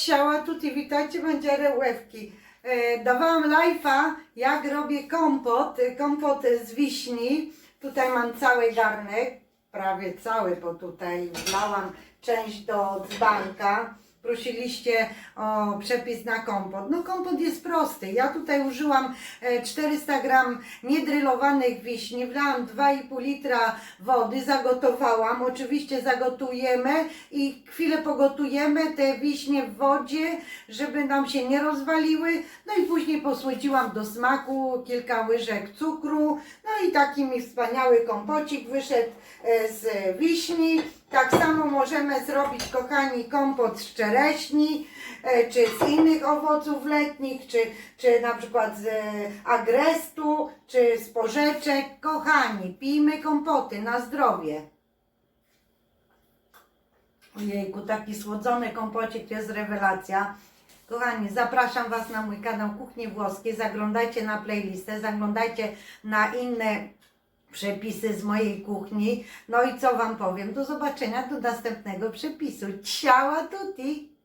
Ciała tutti, witajcie będziemy łewki. E, dawałam live'a, jak robię kompot, kompot z wiśni. Tutaj mam cały garnek, prawie cały, bo tutaj wlałam część do dzbanka. Prosiliście o przepis na kompot. No kompot jest prosty. Ja tutaj użyłam e, 400 gram niedrylowanych wiśni, wlałam 2,5 litra wody, zagotowałam. Oczywiście zagotujemy i chwilę pogotujemy te wiśnie w wodzie, żeby nam się nie rozwaliły. No i później posłodziłam do smaku kilka łyżek cukru. No i taki mi wspaniały kompocik wyszedł e, z wiśni. Możemy zrobić, kochani, kompot z czereśni, e, czy z innych owoców letnich, czy, czy na przykład z e, agrestu, czy z porzeczek. Kochani, pijmy kompoty na zdrowie. Ojejku, taki słodzony kompocik jest rewelacja. Kochani, zapraszam Was na mój kanał Kuchnie Włoskie. Zaglądajcie na playlistę, zaglądajcie na inne przepisy z mojej kuchni. No i co Wam powiem? Do zobaczenia do następnego przepisu. Ciała tutti!